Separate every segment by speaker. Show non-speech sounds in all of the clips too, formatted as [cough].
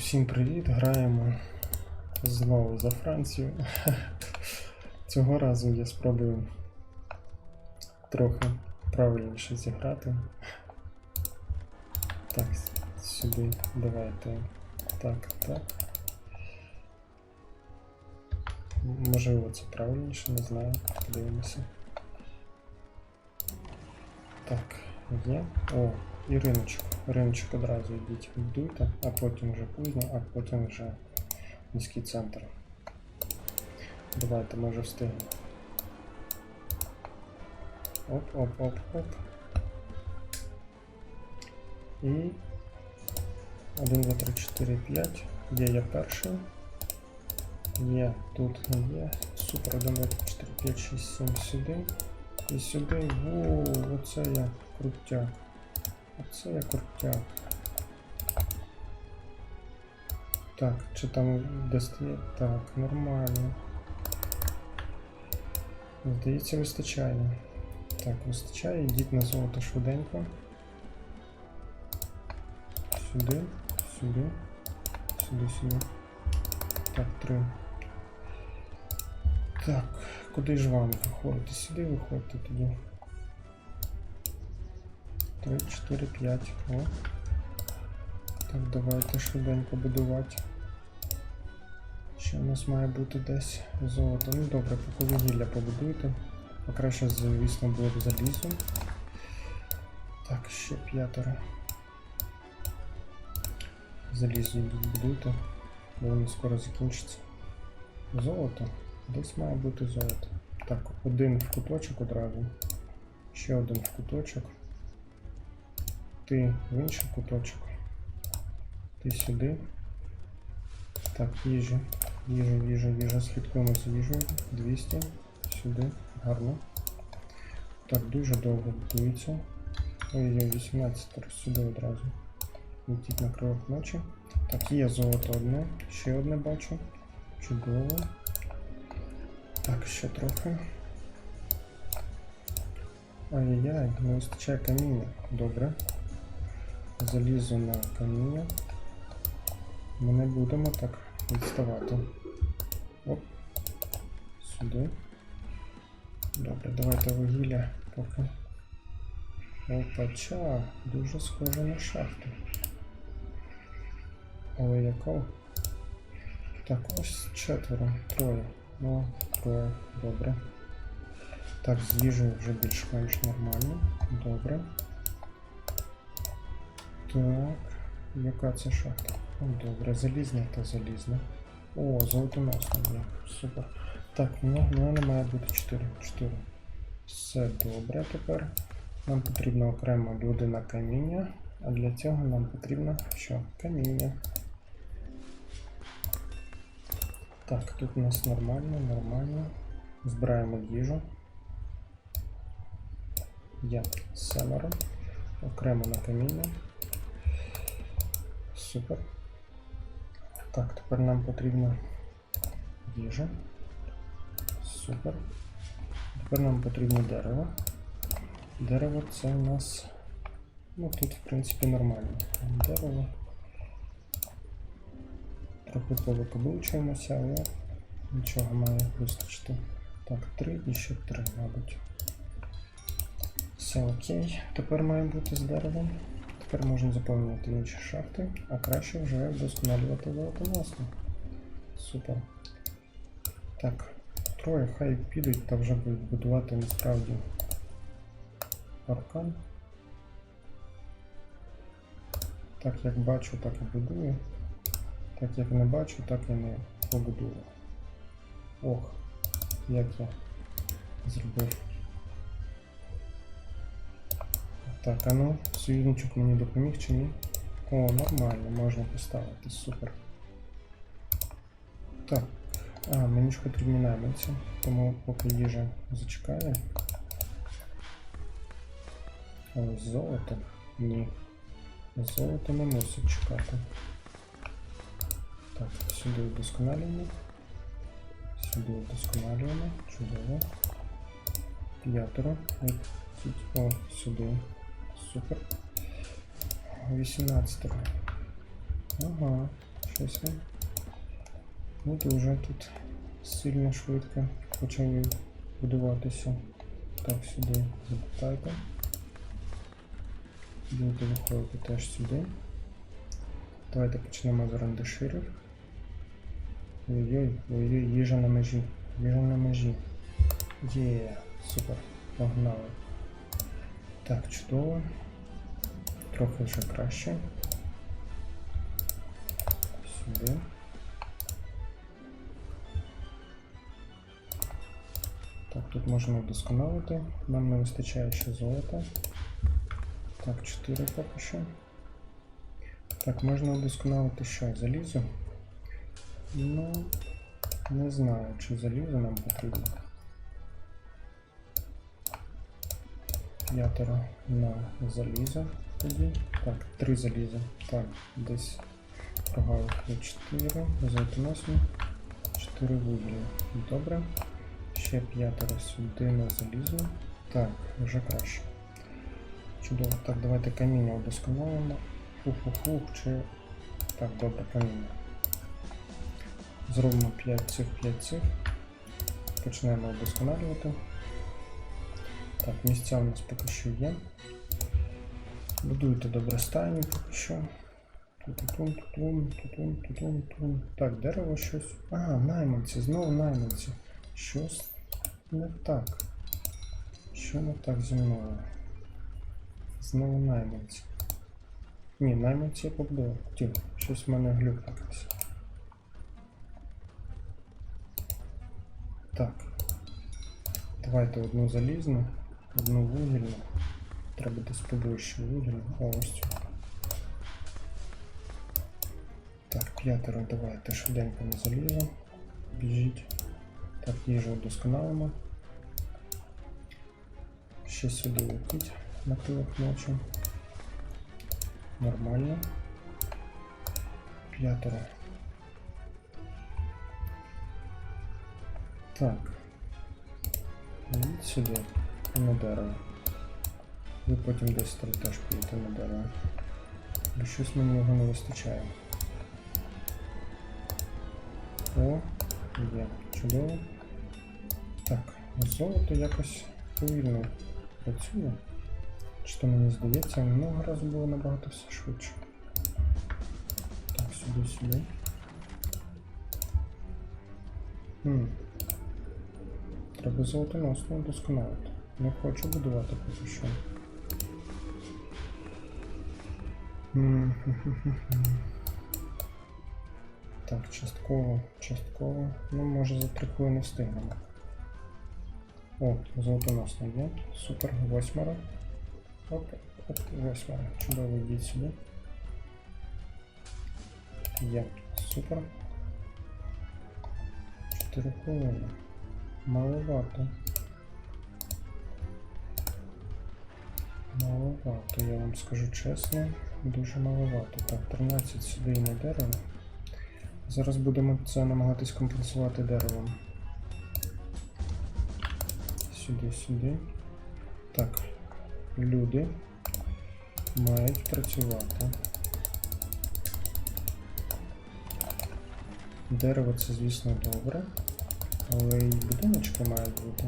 Speaker 1: Усім привіт! Граємо знову за Францію. [laughs] Цього разу я спробую трохи правильніше зіграти. Так, сюди давайте. Так, так. Можливо, це правильніше, не знаю. Подивимося. Так, є. О, і риночок. Риночок одразу йдіть будуйте, а потім вже пізно, а потім вже міський центр. Давайте, ми вже встигнемо. Оп, оп, оп, оп. І 1, 2, 3, 4, 5. Є я перший. Є, тут не є. Супер, 1, 2, 3, 4, 5, 6, 7 сюди. І сюди. Воу, оце я крутяк. Оце я крутяк. Так, чи там достає? Так, нормально. Здається, вистачає. Так, вистачає, йдіть на золото швиденько. Сюди, сюди, сюди, сюди. Так, три. Так, куди ж вам виходити? Сюди виходьте тоді. 3, 4, 5. О. Так, давайте швиденько будувати. Ще у нас має бути десь золото. Ну добре, поки вугілля побудуйте. А краще, звісно, було б залізо. Так, ще п'ятеро. Залізо будуйте, бо воно скоро закінчиться. Золото. Десь має бути золото. Так, один в куточок одразу. Ще один в куточок. Ти в інший куточок. Ти сюди. Так, їжа. Їжа, їжа, їжа. Слідкуємо за їжею. 200. Сюди. Гарно. Так, дуже довго будується. Ой-ой, 18 сюди одразу. Летіть на крилах ночі. Так, є золото одне. Ще одне бачу. Чудово. Так, ще трохи. Ай-яй-яй, не вистачає каміння. Добре. Залізу на каміння. Ми не будемо так відставати. Оп. Сюди. Добре, давайте вугілля поки. Опача, дуже схоже на шахту. Але яка? Так, ось четверо, троє. Ну, троє, добре. Так, з їжею вже більш-менш нормально. Добре. Так, яка це шахта? О, добре, залізна та залізна. О, золотоносна є. Супер. Так, ну, в мене має бути 4. 4. Все добре тепер. Нам потрібно окремо люди на каміння, а для цього нам потрібно що? Каміння. Так, тут у нас нормально, нормально. Збираємо їжу. Я семеро. Окремо на каміння. Супер. Так, тепер нам потрібна їжа. Супер. Тепер нам потрібно дерево. Дерево це у нас. Ну тут, в принципі, нормально. Дерево. Трохи повикаблучуємося, але нічого має вистачити. Так, три і ще три, мабуть. Все окей. Тепер має бути з деревом. Тепер можна заповнювати інші шахти, а краще вже вдосконалювати золотоносну. Супер. Так, троє хай підуть та вже будуть будувати насправді паркан. Так як бачу, так і будую. Так як не бачу, так і не побудую. Ох, як я зробив. Так, а ну, союзничок мені допоміг чи ні? О, нормально, можна поставити, супер. Так, а, мені ж потрібні найманці, тому поки їжа зачекає. О, золото? Ні. Золото не мусить чекати. Так, сюди вдосконалюємо. Сюди вдосконалюємо. Чудово. П'ятеро. О, сюди. Супер. 18. Ага. щось ви. Ну, дуже тут сильно швидко почали будуватися. Так, сюди запитайте. Будете виходити теж сюди. Давайте почнемо з рандеширів. Ой-ой, ой-ой, їжа на межі. Їжа на межі. Є, супер, погнали. Так, чудово. Трохи вже краще. Сюди. Так, тут можна вдосконалити. Нам не вистачає ще золота. Так, 4 поки що. Так, можна вдосконалити що? Залізо? Ну, не знаю, чи залізо нам потрібно. П'ятеро на залізо тоді. Так, три заліза. Так, десь прогалок є 4. Золотоносні. 4 вугілля. Добре. Ще п'ятеро сюди на залізо. Так, вже краще. Чудово. Так, давайте каміння удосконалимо. Фух-фух-фух, чи. Так, добре, каміння. Зробимо 5 цих, 5 цих. Почнемо удосконалювати. Так, місця у нас поки що є. Будуйте добре стайні поки що. Тутун, тутун, тутун, тутун, тутун. Так, дерево щось. А, найманці, знову найманці. Щось не так. Що не так зі мною? Знову найманці. Ні, найманці я побудував. Тихо, щось в мене глюк якийсь. Так. Давайте одну залізну, одну вугільну. Треба десь поближче вугільну. О, ось цю. Так, п'ятеро давайте швиденько на залізо. Біжіть. Так, їжу вдосконалимо. Ще сюди летить на пилок ночі. Нормально. П'ятеро. Так. Йдіть сюди, На дерево. Ви потім десь там теж підете на дерево. Бо щось мені його не вистачає. О, є. Чудово. Так, золото якось повільно працює. Чи то мені здається, минулого разу було набагато все швидше. Так, сюди, сюди. Хм. Треба золотоносно вдосконалити. Не хочу будувати поки що. Так, частково, частково. Ну, може за три хвилини встигнемо. О, золотоносно є. Супер, восьмеро. Оп, оп, восьмеро. Чудово, йдіть сюди. Є, супер. Чотири хвилини. Маловато. Маловато, я вам скажу чесно. Дуже маловато. Так, 13 сюди і на дерево. Зараз будемо це намагатись компенсувати деревом. Сюди, сюди. Так, люди мають працювати. Дерево це, звісно, добре, але і будиночки мають бути.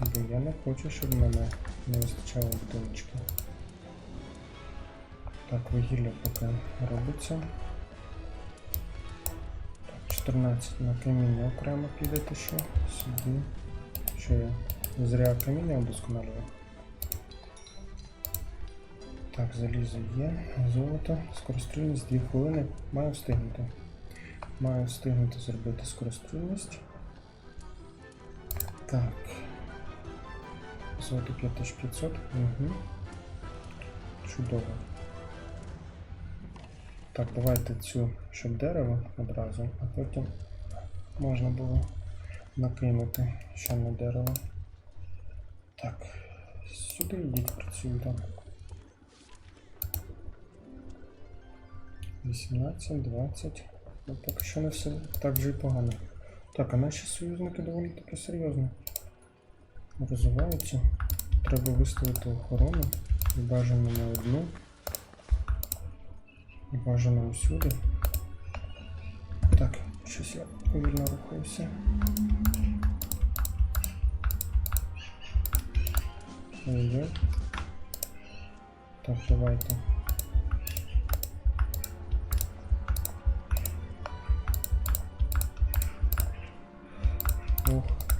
Speaker 1: Бо я не хочу, щоб мене не вистачало будиночки. Так, вугілля поки робиться. Так, 14 на каміння окремо підете ще. Сюди. Що я зря каміння удосконалював. Так, залізо є, золото, скорострільність 2 хвилини. Маю встигнути. Маю встигнути зробити скорострільність. Так. Золото 5500. Угу. Чудово. Так, давайте цю, щоб дерево одразу, а потім можна було накинути ще на дерево. Так, сюди йдіть працюйте. 18, 20. Ну, поки що не все так вже й погано. Так, а наші союзники доволі таки серйозно розвиваються. Треба виставити охорону. Бажано на одну. Бажано усюди. Так, щось я повільно рухаюся. Ой-ой. Так, давайте.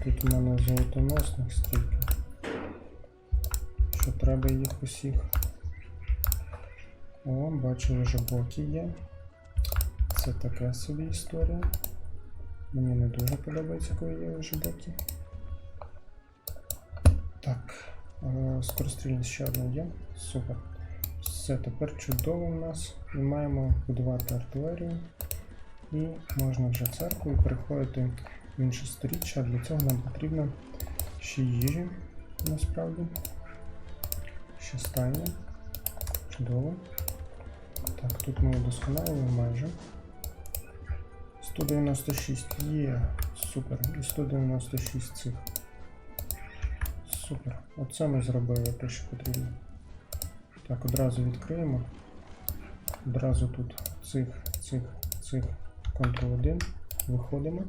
Speaker 1: Тут у мене золотоносних стільки. Що треба їх усіх. О, бачу, вже боки є. Це така собі історія. Мені не дуже подобається, коли є вже боки. Так, е, скорострільність ще одна є. Супер. Все, тепер чудово у нас. І маємо будувати артилерію. І можна вже церкву в інше сторіччя. Для цього нам потрібно ще їжі насправді. Ще стайня. Чудово. Так, тут ми удосконалили майже. 196 є. Супер. І 196 цих. Супер. Оце ми зробили те, що потрібно. Так, одразу відкриємо. Одразу тут цих, цих, цих. Ctrl-1. Виходимо.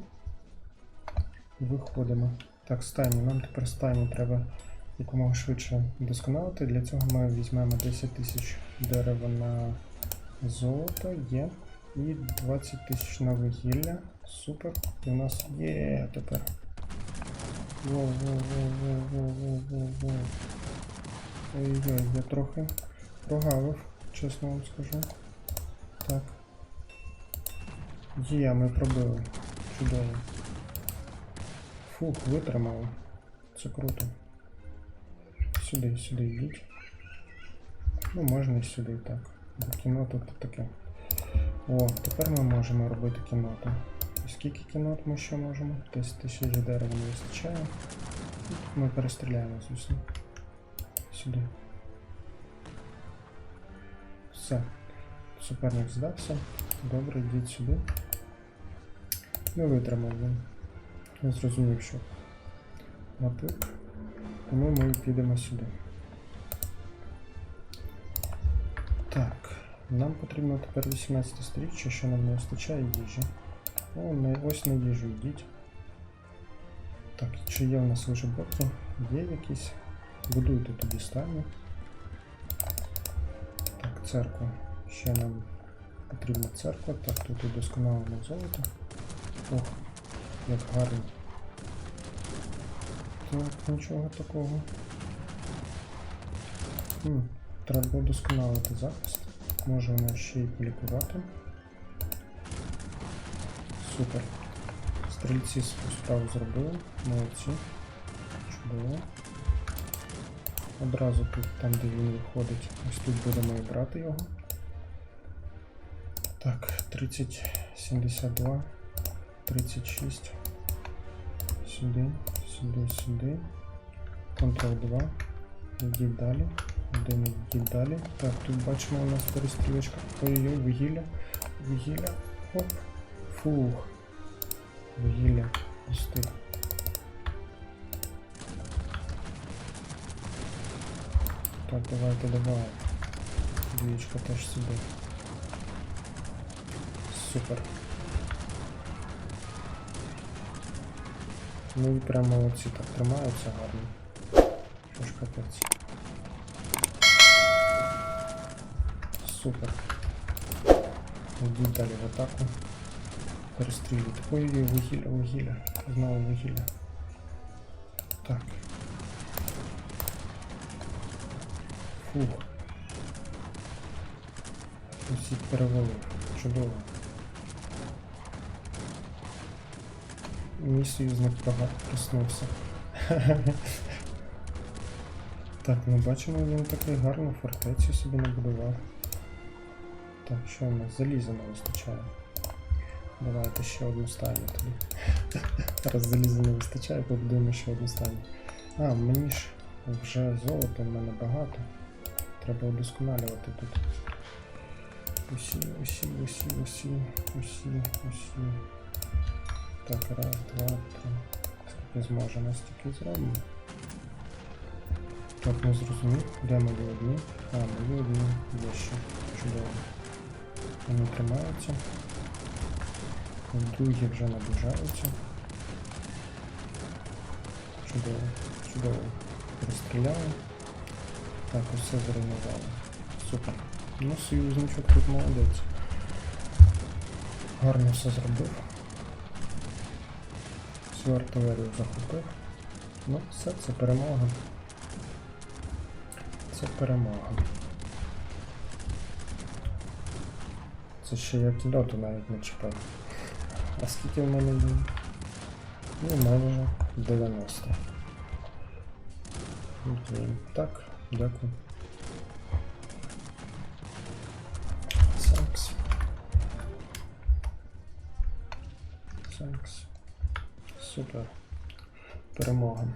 Speaker 1: Виходимо. Так, стайні. Нам тепер стайні треба якомога швидше вдосконалити. Для цього ми візьмемо 10 тисяч дерева на золото є. І 20 тисяч на вугілля. Супер. І у нас є тепер. Воу, воу, воу, воу, воу, воу, воу. Ой-ой, я трохи прогавив, чесно вам скажу. Так. Є, ми пробили. Чудово. Фух, витримали. Це круто. Сюди, сюди йдіть. Ну, можна і сюди, так. Бо кіно тут таке. О, тепер ми можемо робити кіноту. І скільки кінот ми ще можемо? 10 тисяч дерева не вистачає. І тут ми перестріляємо, звісно. Сюди. Все. Суперник здався. Добре, йдіть сюди. Не витримав він. Не зрозумів, що напик. Тому ми підемо сюди. Так, нам потрібно тепер 18 сторіччя, що нам не вистачає їжі. О, не, ось на їжу йдіть. Так, чи є у нас вже боки? Є якісь. Будуйте тоді стані. Так, церква. Ще нам потрібна церква. Так, тут удосконалено золото. Ох, як гарно. Так, нічого такого. Хм, треба удосконалити захист. Може ще й полікувати. Супер. Стрільці справу зробили. Молодці. Чудово. Одразу тут, там де він виходить, ось тут будемо і брати його. Так, 30, 72, 36. Сюди, сюди, сюди. Ctrl 2. Йдіть далі. Один йдіть далі. Так, тут бачимо у нас перестрілочка. Ой-ой, вугілля. Вугілля. Оп. Фух. Вугілля. Пустих. Так, давайте, давай. Двічка теж сюди. Супер. Ну і прям молодці так тримаються гарно. Що ж капець. Супер. Йдіть далі в атаку. Перестрілюйте. Ой-ой, вугілля, вугілля. Знову вугілля. Так. Фух. Усіх перевели. Чудово. Мій союзник проснувся. Так, ну бачимо, він такий гарну фортецю собі набудував. Так, що у нас? Заліза не вистачає. Давайте ще одну стайню тоді. Раз заліза не вистачає, побудуємо ще одну стайню. А, мені ж вже золота в мене багато. Треба удосконалювати тут. Усі, усі, усі, усі, усі, усі. Так, раз, два, три. Скільки зможемо, стільки зробимо. Так, не зрозумів, де мої одні? А, мої одні є ще. Чудово. Вони тримаються. Другі вже наближаються. Чудово, чудово. Розстріляли. Так, усе зруйнували. Супер. Ну, союзничок тут молодець. Гарно все зробив. Всю артилерію захопив. Ну, все, це перемога. Це перемога. Це ще я кільоту навіть не чіпав. А скільки в мене є? Ну, майже 90. Окей. Так, дякую. Супер. Перемога.